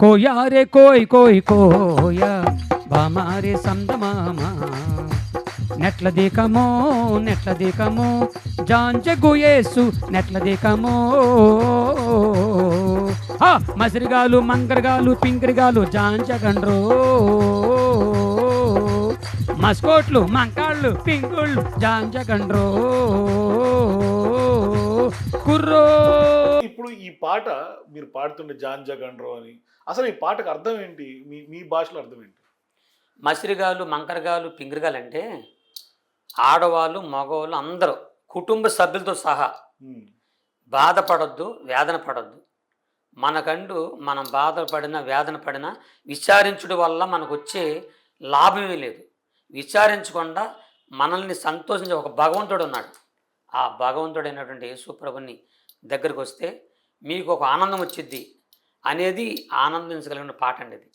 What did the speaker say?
కోయారే కోయ్ కోయ్ కోయ బామారే సందమామా. నెట్ల దీకమో నెట్ల దీకమో జాంజగు యేసు నెట్ల దీకమో. మసిరిగాలు మంగరగాలు పింకరిగాలు జాంజగండ్రో మస్కోట్లు మంకాళ్ళు పింకుళ్ళు జాంజగండ్రో కుర్రో. ఈ పాట మీరు పాడుతుండే జాన్ జగండ్రో అని. అసలు ఈ పాటకు అర్థం ఏంటి? మీ మీ భాషలో అర్థం ఏంటి? మసిరిగాలు మంకరగాలు పింగరిగాలు అంటే ఆడవాళ్ళు మగవాళ్ళు అందరూ కుటుంబ సభ్యులతో సహా బాధపడొద్దు వేదన పడొద్దు. మనకంటూ మనం బాధపడిన వేదన పడిన విచారించుడు వల్ల మనకు వచ్చే లాభమే లేదు. విచారించకుండా మనల్ని సంతోషించే ఒక భగవంతుడు ఉన్నాడు. ఆ భగవంతుడైనటువంటి యేసుప్రభుని దగ్గరికి వస్తే మీకు ఒక ఆనందం వచ్చిద్ది అనేది ఆనందించగలిగిన పాట అండి ఇది